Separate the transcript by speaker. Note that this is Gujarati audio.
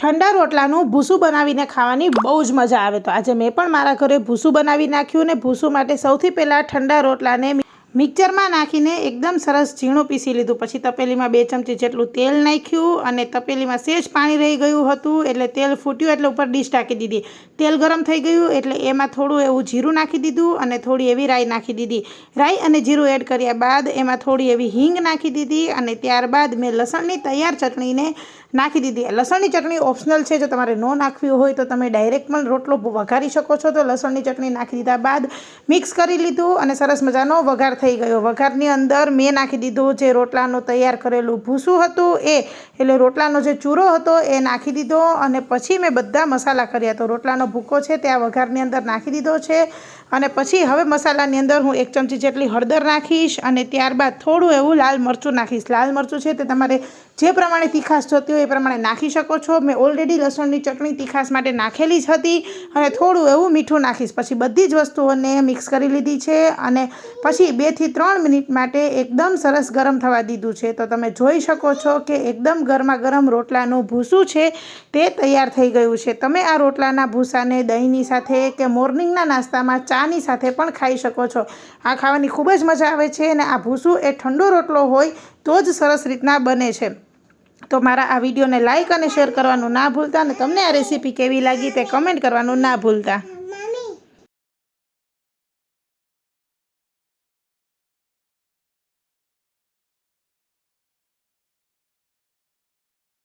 Speaker 1: ઠંડા રોટલાનું ભૂસું બનાવીને ખાવાની બહુ જ મજા આવે. તો આજે મેં પણ મારા ઘરે ભૂસું બનાવી નાખ્યું ને ભૂસું માટે સૌથી પહેલાં ઠંડા રોટલાને મિક્સરમાં નાખીને એકદમ સરસ ઝીણું પીસી લીધું. પછી તપેલીમાં બે ચમચી જેટલું તેલ નાખ્યું અને તપેલીમાં સેજ પાણી રહી ગયું હતું એટલે તેલ ફૂટ્યું એટલે ઉપર ડીશ ટાંકી દીધી. તેલ ગરમ થઈ ગયું એટલે એમાં થોડું એવું જીરું નાખી દીધું અને થોડી એવી રાઈ નાખી દીધી. રાઈ અને જીરું એડ કર્યા બાદ એમાં થોડી એવી હિંગ નાખી દીધી અને ત્યારબાદ મેં લસણની તૈયાર ચટણીને નાખી દીધી. લસણની ચટણી ઓપ્શનલ છે. જો તમારે ન નાખવી હોય તો તમે ડાયરેક્ટ પણ રોટલો વઘારી શકો છો. તો લસણની ચટણી નાખી દીધા બાદ મિક્સ કરી લીધું અને સરસ મજાનો વઘાર થઈ ગયો. વઘારની અંદર મેં નાખી દીધું જે રોટલાનું તૈયાર કરેલું ભૂસું હતું એ, એટલે રોટલાનો જે ચૂરો હતો એ નાખી દીધો અને પછી મેં બધા મસાલા કર્યા. તો રોટલાનો ભૂકો છે તે આ વઘારની અંદર નાખી દીધો છે અને પછી હવે મસાલાની અંદર હું એક ચમચી જેટલી હળદર નાખીશ અને ત્યારબાદ થોડું એવું લાલ મરચું નાખીશ. લાલ મરચું છે તે તમારે જે પ્રમાણે તીખાશ જોતી હોય એ પ્રમાણે નાખી શકો છો. મેં ઓલરેડી લસણની ચટણી તીખાશ માટે નાખેલી જ હતી અને થોડું એવું મીઠું નાખીશ. પછી બધી જ વસ્તુઓને મિક્સ કરી લીધી છે અને પછી બેથી ત્રણ મિનિટ માટે એકદમ સરસ ગરમ થવા દીધું છે. તો તમે જોઈ શકો છો કે એકદમ ગરમા ગરમ રોટલાનું ભૂસું છે તે તૈયાર થઈ ગયું છે. તમે આ રોટલાના ભૂસાને દહીંની સાથે કે મોર્નિંગના નાસ્તામાં ચાની સાથે પણ ખાઈ શકો છો. આ ખાવાની ખૂબ જ મજા આવે છે અને આ ભૂસું એ ઠંડો રોટલો હોય તો જ સરસ રીતના બને છે. તો મારા આ વિડીયોને લાઇક અને શેર કરવાનું ના ભૂલતા અને તમને આ રેસીપી કેવી લાગી તે કમેન્ટ કરવાનું ના ભૂલતા.